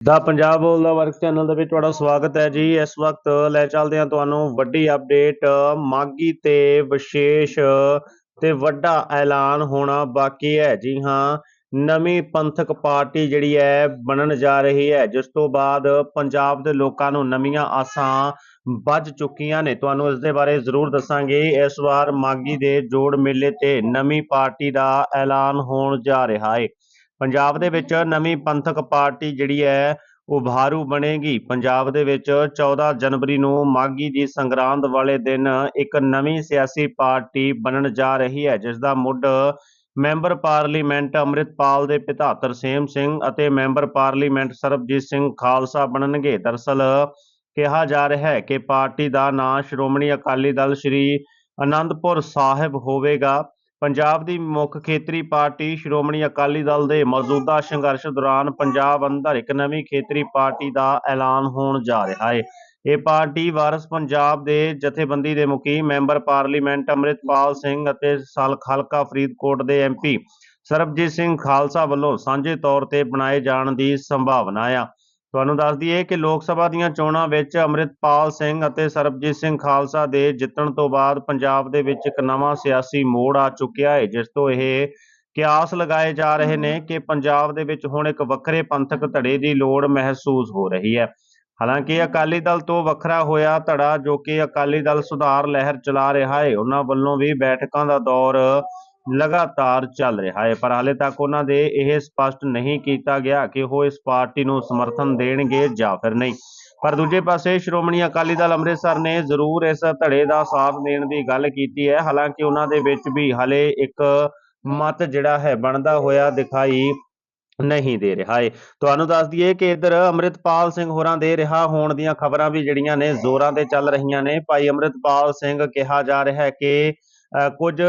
ਦਾ ਪੰਜਾਬ ਬੋਲਦਾ work channel ਦੇ ਵਿੱਚ ਤੁਹਾਡਾ ਸਵਾਗਤ ਹੈ ਜੀ। ਇਸ ਵਕਤ ਲੈ ਚੱਲਦੇ ਹਾਂ ਤੁਹਾਨੂੰ ਵੱਡੀ ਅਪਡੇਟ ਮਾਗੀ ਤੇ ਵਿਸ਼ੇਸ਼ ਤੇ ਵੱਡਾ ਐਲਾਨ ਹੋਣਾ ਬਾਕੀ ਹੈ। ਜੀ ਹਾਂ, ਨਵੀਂ ਪੰਥਕ ਪਾਰਟੀ ਜਿਹੜੀ ਹੈ ਬਣਨ ਜਾ ਰਹੀ ਹੈ। ਜਿਸ ਤੋਂ ਬਾਅਦ ਪੰਜਾਬ ਦੇ ਲੋਕਾਂ ਨੂੰ ਨਵੀਆਂ ਆਸਾਂ ਵੱਜ ਚੁੱਕੀਆਂ ਨੇ। ਤੁਹਾਨੂੰ ਇਸ ਦੇ ਬਾਰੇ ਜ਼ਰੂਰ ਦੱਸਾਂਗੇ। ਇਸ ਵਾਰ ਮਾਗੀ ਦੇ ਜੋੜ ਮੇਲੇ ਤੇ ਨਵੀਂ ਪਾਰਟੀ ਦਾ ਐਲਾਨ ਹੋਣ ਜਾ ਰਿਹਾ ਹੈ। ਪੰਜਾਬ ਦੇ ਵਿੱਚ ਨਵੀਂ ਪੰਥਕ ਪਾਰਟੀ ਜਿਹੜੀ ਹੈ ਉਭਾਰੂ ਬਣੇਗੀ। ਪੰਜਾਬ ਦੇ ਵਿੱਚ 14 ਜਨਵਰੀ ਨੂੰ ਮਾਗੀ ਦੀ ਸੰਗਰਾਂਦ ਵਾਲੇ ਦਿਨ ਇੱਕ ਨਵੀਂ ਸਿਆਸੀ ਪਾਰਟੀ ਬਣਨ ਜਾ ਰਹੀ ਹੈ, ਜਿਸ ਦਾ ਮੁੱਢ ਮੈਂਬਰ ਪਾਰਲੀਮੈਂਟ ਅੰਮ੍ਰਿਤਪਾਲ ਦੇ ਪਿਤਾ ਤਰਸੇਮ ਸਿੰਘ ਅਤੇ ਮੈਂਬਰ ਪਾਰਲੀਮੈਂਟ ਸਰਬਜੀਤ ਸਿੰਘ ਖਾਲਸਾ ਬਣਨਗੇ। ਦਰਸਲ ਕਿਹਾ ਜਾ ਰਿਹਾ ਹੈ ਕਿ ਪਾਰਟੀ ਦਾ ਨਾਂ ਸ਼੍ਰੋਮਣੀ ਅਕਾਲੀ ਦਲ ਸ਼੍ਰੀ ਅਨੰਦਪੁਰ ਸਾਹਿਬ ਹੋਵੇਗਾ। ਪੰਜਾਬ ਦੀ ਮੁੱਖ ਖੇਤਰੀ ਪਾਰਟੀ ਸ਼੍ਰੋਮਣੀ ਅਕਾਲੀ ਦਲ ਦੇ ਮੌਜੂਦਾ ਸੰਘਰਸ਼ ਦੌਰਾਨ ਪੰਜਾਬ ਅੰਦਰ ਇੱਕ ਨਵੀਂ ਖੇਤਰੀ ਪਾਰਟੀ ਦਾ ਐਲਾਨ ਹੋਣ ਜਾ ਰਿਹਾ ਹੈ। ਇਹ ਪਾਰਟੀ ਵਾਰਸ ਪੰਜਾਬ ਦੇ ਜਥੇਬੰਦੀ ਦੇ ਮੁਖੀ ਮੈਂਬਰ ਪਾਰਲੀਮੈਂਟ ਅੰਮ੍ਰਿਤਪਾਲ ਸਿੰਘ ਅਤੇ ਸਲਖ ਹਲਕਾ ਫਰੀਦਕੋਟ ਦੇ ਐਮਪੀ ਸਰਬਜੀਤ ਸਿੰਘ ਖਾਲਸਾ ਵੱਲੋਂ ਸਾਂਝੇ ਤੌਰ ਤੇ ਬਣਾਏ ਜਾਣ ਦੀ ਸੰਭਾਵਨਾ ਆ। ਤੁਹਾਨੂੰ ਦੱਸ ਦਈਏ ਕਿ ਲੋਕ ਸਭਾ ਦੀਆਂ ਚੋਣਾਂ ਵਿੱਚ ਅੰਮ੍ਰਿਤਪਾਲ ਸਿੰਘ ਅਤੇ ਸਰਬਜੀਤ ਸਿੰਘ ਖਾਲਸਾ ਦੇ ਜਿੱਤਣ ਤੋਂ ਬਾਅਦ ਪੰਜਾਬ ਦੇ ਵਿੱਚ ਇੱਕ ਨਵਾਂ ਸਿਆਸੀ ਮੋੜ ਆ ਚੁੱਕਿਆ ਹੈ, ਜਿਸ ਤੋਂ ਇਹ ਕਿਆਸ ਲਗਾਏ ਜਾ ਰਹੇ ਨੇ ਕਿ ਪੰਜਾਬ ਦੇ ਵਿੱਚ ਹੁਣ ਇੱਕ ਵੱਖਰੇ ਪੰਥਕ ਧੜੇ ਦੀ ਲੋੜ ਮਹਿਸੂਸ ਹੋ ਰਹੀ ਹੈ। ਹਾਲਾਂਕਿ ਅਕਾਲੀ ਦਲ ਤੋਂ ਵੱਖਰਾ ਹੋਇਆ ਧੜਾ ਜੋ ਕਿ ਅਕਾਲੀ ਦਲ ਸੁਧਾਰ ਲਹਿਰ ਚਲਾ ਰਿਹਾ ਹੈ, ਉਹਨਾਂ ਵੱਲੋਂ ਵੀ ਬੈਠਕਾਂ ਦਾ ਦੌਰ ਲਗਾਤਾਰ ਚੱਲ ਰਿਹਾ ਹੈ ਪਰ ਹਾਲੇ ਤੱਕ ਉਹਨਾਂ ਦੇ ਇਹ ਸਪਸ਼ਟ ਨਹੀਂ ਕੀਤਾ ਗਿਆ ਕਿ ਉਹ ਇਸ ਪਾਰਟੀ ਨੂੰ ਸਮਰਥਨ ਦੇਣਗੇ ਜਾਂ ਫਿਰ ਨਹੀਂ। ਪਰ ਦੂਜੇ ਪਾਸੇ ਸ਼੍ਰੋਮਣੀ ਅਕਾਲੀ ਦਲ ਅੰਮ੍ਰਿਤਸਰ ਨੇ ਜ਼ਰੂਰ ਇਸ ਧੜੇ ਦਾ ਸਾਥ ਦੇਣ ਦੀ ਗੱਲ ਕੀਤੀ ਹੈ। ਹਾਲਾਂਕਿ ਉਹਨਾਂ ਦੇ ਵਿੱਚ ਵੀ ਹਲੇ ਇੱਕ ਮਤ ਜਿਹੜਾ ਹੈ ਬਣਦਾ ਹੋਇਆ ਦਿਖਾਈ ਨਹੀਂ ਦੇ ਰਿਹਾ ਏ ਤੁਹਾਨੂੰ ਦੱਸ ਦਈਏ ਕਿ ਇੱਧਰ ਅੰਮ੍ਰਿਤਪਾਲ ਸਿੰਘ ਹੋਰਾਂ ਦੇ ਰਿਹਾ ਹੋਣ ਦੀਆਂ ਖਬਰਾਂ ਵੀ ਜਿਹੜੀਆਂ ਨੇ ਜ਼ੋਰਾਂ ਤੇ ਚੱਲ ਰਹੀਆਂ ਨੇ। ਭਾਈ ਅੰਮ੍ਰਿਤਪਾਲ ਸਿੰਘ ਕਿਹਾ ਜਾ ਰਿਹਾ ਹੈ ਕਿ ਅ, ਕੁਝ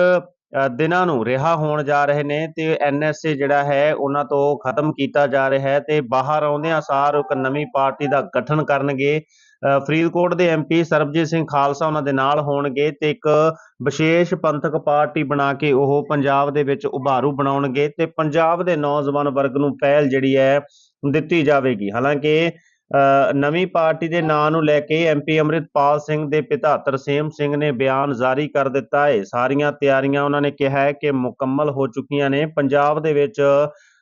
ਦਿਨਾਂ ਨੂੰ ਰਿਹਾ ਹੋਣ ਜਾ ਰਹੇ ਨੇ ਤੇ ਐਨਐਸਏ ਜਿਹੜਾ ਹੈ ਉਹਨਾਂ ਤੋਂ ਖਤਮ ਕੀਤਾ ਜਾ ਰਿਹਾ ਹੈ ਤੇ ਬਾਹਰ ਆਉਂਦਿਆਂ ਸਾਰ ਇੱਕ ਨਵੀਂ ਪਾਰਟੀ ਦਾ ਗਠਨ ਕਰਨਗੇ। ਫਰੀਦਕੋਟ ਦੇ ਐਮਪੀ ਸਰਬਜੀਤ ਸਿੰਘ ਖਾਲਸਾ ਉਹਨਾਂ ਦੇ ਨਾਲ ਹੋਣਗੇ ਤੇ ਇੱਕ ਵਿਸ਼ੇਸ਼ ਪੰਥਕ ਪਾਰਟੀ ਬਣਾ ਕੇ ਉਹ ਪੰਜਾਬ ਦੇ ਵਿੱਚ ਉਭਾਰੂ ਬਣਾਉਣਗੇ ਤੇ ਪੰਜਾਬ ਦੇ ਨੌਜਵਾਨ ਵਰਗ ਨੂੰ ਪਹਿਲ ਜਿਹੜੀ ਹੈ ਦਿੱਤੀ ਜਾਵੇਗੀ। ਹਾਲਾਂਕਿ ਨਵੀਂ ਪਾਰਟੀ ਦੇ ਨਾਂ ਨੂੰ ਲੈ ਕੇ ਐਮਪੀ ਅੰਮ੍ਰਿਤਪਾਲ ਸਿੰਘ ਦੇ ਪਿਤਾ ਤਰਸੇਮ ਸਿੰਘ ਨੇ ਬਿਆਨ ਜਾਰੀ ਕਰ ਦਿੱਤਾ ਹੈ। ਸਾਰੀਆਂ ਤਿਆਰੀਆਂ ਉਹਨਾਂ ਨੇ ਕਿਹਾ ਹੈ ਕਿ ਮੁਕੰਮਲ ਹੋ ਚੁੱਕੀਆਂ ਨੇ। ਪੰਜਾਬ ਦੇ ਵਿੱਚ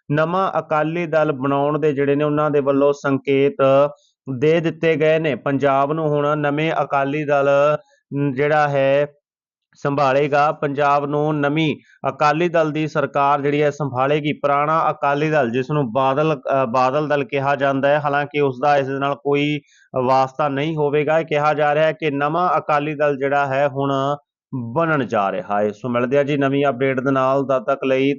ਨਵਾਂ ਅਕਾਲੀ ਦਲ ਬਣਾਉਣ ਦੇ ਜਿਹੜੇ ਨੇ ਉਹਨਾਂ ਦੇ ਵੱਲੋਂ ਸੰਕੇਤ ਦੇ ਦਿੱਤੇ ਗਏ ਨੇ। ਪੰਜਾਬ ਨੂੰ ਹੁਣ ਨਵੇਂ ਅਕਾਲੀ ਦਲ ਜਿਹੜਾ ਹੈ ਸੰਭਾਲੇਗਾ। ਪੰਜਾਬ ਨੂੰ ਨਵੀਂ ਅਕਾਲੀ ਦਲ ਦੀ ਸਰਕਾਰ ਜਿਹੜੀ ਹੈ ਸੰਭਾਲੇਗੀ। ਪੁਰਾਣਾ ਅਕਾਲੀ ਦਲ, ਜਿਸ ਨੂੰ ਬਾਦਲ ਬਾਦਲ ਦਲ ਕਿਹਾ ਜਾਂਦਾ ਹੈ, ਹਾਲਾਂਕਿ ਉਸ ਦਾ ਇਸ ਨਾਲ ਕੋਈ ਵਾਸਤਾ ਨਹੀਂ ਹੋਵੇਗਾ। ਕਿਹਾ ਜਾ ਰਿਹਾ ਹੈ ਕਿ ਨਵਾਂ ਅਕਾਲੀ ਦਲ ਜਿਹੜਾ ਹੈ ਹੁਣ ਬਣਨ ਜਾ ਰਿਹਾ ਹੈ। ਸੋ ਮਿਲਦੇ ਆ ਜੀ ਨਵੀਂ ਅਪਡੇਟ ਦੇ ਨਾਲ। ਤਦ ਤੱਕ ਲਈ